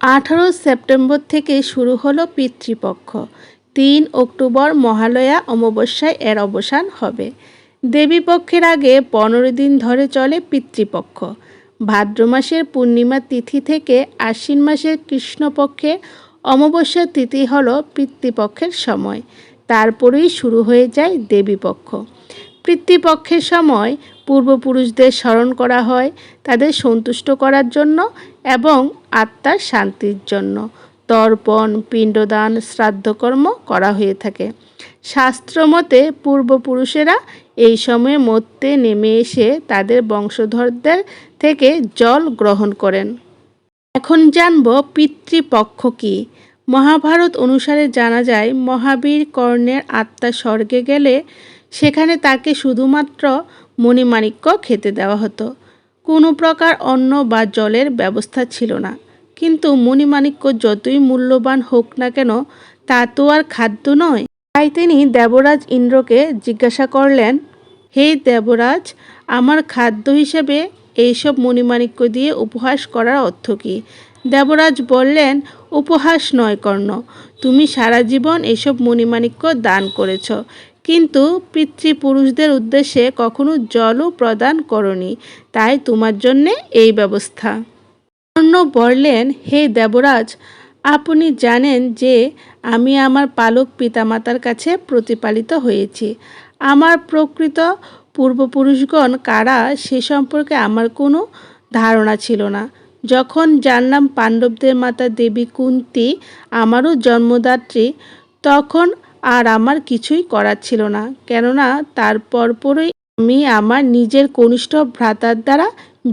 আঠারো সেপ্টেম্বর থেকে শুরু হলো পিতৃপক্ষ। তিন অক্টোবর মহালয়া অমাবস্যায় এর অবসান হবে। দেবীপক্ষের আগে পনেরো দিন ধরে চলে পিতৃপক্ষ। ভাদ্র মাসের পূর্ণিমা তিথি থেকে আশ্বিন মাসের কৃষ্ণপক্ষে অমাবস্যা তিথি হল পিতৃপক্ষের সময়। তারপরেই শুরু হয়ে যায় দেবীপক্ষ। পিতৃপক্ষের সময় পূর্বপুরুষদের স্মরণ করা হয়, তাদের সন্তুষ্ট করার জন্য এবং আত্মার শান্তির জন্য তর্পণ, পিণ্ডদান, শ্রাদ্ধকর্ম করা হয়ে থাকে। শাস্ত্রমতে পূর্বপুরুষেরা এই সময়ে মধ্যে নেমে এসে তাদের বংশধরদের থেকে জল গ্রহণ করেন। এখন জানব পিতৃপক্ষ কি। মহাভারত অনুসারে জানা যায়, মহাবীর কর্ণের আত্মা স্বর্গে গেলে সেখানে তাকে শুধুমাত্র মণিমাণিক্য খেতে দেওয়া হতো। কোনো প্রকার অন্ন বা জলের ব্যবস্থা ছিল না। কিন্তু মণিমাণিক্য যতই মূল্যবান হোক না কেন, তা তো আর খাদ্য নয়। তাই তিনি দেবরাজ ইন্দ্রকে জিজ্ঞাসা করলেন, হে দেবরাজ, আমার খাদ্য হিসেবে এইসব মণিমাণিক্য দিয়ে উপহাস করার অর্থ কী? দেবরাজ বললেন, উপহাস নয় কর্ণ, তুমি সারা জীবন এসব মণিমাণিক্য দান করেছ। কিন্তু পিতৃপুরুষদের উদ্দেশ্যে কখনো জলও প্রদান করনি। তাই তোমার জন্যে এই ব্যবস্থা। কর্ণ বললেন, হে দেবরাজ, আপনি জানেন যে আমি আমার পালক পিতামাতার কাছে প্রতিপালিত হয়েছি। আমার প্রকৃত পূর্বপুরুষগণ কারা সে সম্পর্কে আমার কোনো ধারণা ছিল না। যখন জানলাম পাণ্ডবদের মাতা দেবী কুন্তি আমারও জন্মদাত্রী, তখন আর আমার কিছুই করার ছিল না। কেননা তার পরপরই আমি আমার নিজের কনিষ্ঠ ভ্রাতার দ্বারা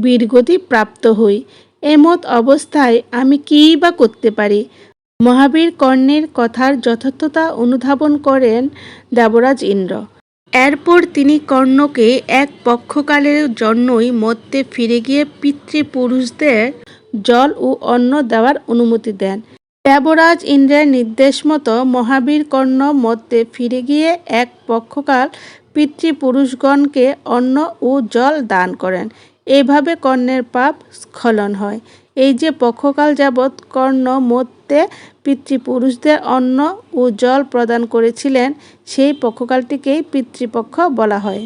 বীরগতি প্রাপ্ত হই। এমত অবস্থায় আমি কী বা করতে পারি? মহাবীর কর্ণের কথার যথার্থতা অনুধাবন করেন দেবরাজ ইন্দ্র। এরপর তিনি কর্ণকে এক পক্ষকালের জন্যই মধ্যে ফিরে গিয়ে পিতৃপুরুষদের জল ও অন্ন দেওয়ার অনুমতি দেন। দেবরাজ ইন্দ্রের নির্দেশ মতো মহাবীর কর্ণ মধ্যে ফিরে গিয়ে এক পক্ষকাল পিতৃপুরুষগণকে অন্ন ও জল দান করেন। এইভাবে কর্ণের পাপ স্খলন হয়। এই যে পক্ষকাল যাবৎ কর্ণ মধ্যে পিতৃপুরুষদের অন্ন ও জল প্রদান করেছিলেন, সেই পক্ষকালটিকেই পিতৃপক্ষ বলা হয়।